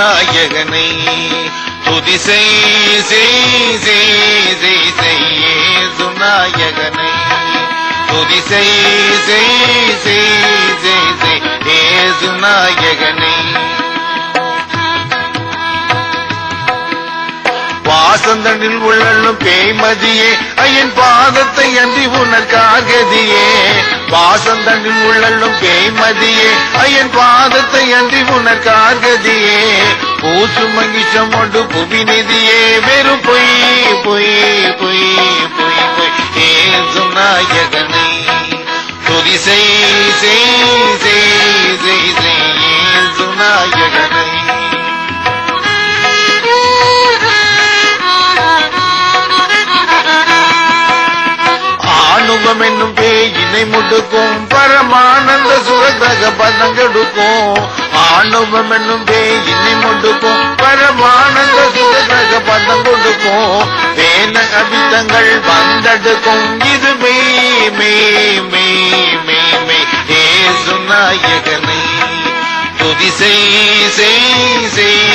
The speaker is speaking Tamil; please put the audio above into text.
நாயகனை துதி செய் நாயகனை. துதி செய் நாயகனை. வாசந்தனில் உள்ளள்ளும் பேய்மதியே ஐயன் பாதத்தை அன்றி உனக்காகதியே வாசந்தனில் உள்ளள்ளும் பேய்மதியே ஐயன் பாதத்தை அன்றி உனக்காகதியே பூசு மகிஷம் ஒன்று புவி நிதியே வெறும் பொய் பொய் பொய் பொய் பொய். ஏசு நாயகனை துதி செய் செய் செய் செய் செய். ஏசு நாயகனை ஆணுவம் என்னும் பேயினை முடுக்கும் பரமானந்த சுரகிரக பதங்கெடுக்கும் ஆண்டவம் என்னும் பேயினை முடுக்கும் பரமானந்த சுரகிரக பதம் கொடுக்கும் வேன கவிதங்கள் வந்தெடுக்கும். இது மெய் மெய் மெய் மெய் மெய் ஏசு நாயகனை துதி செய் செய் செய்.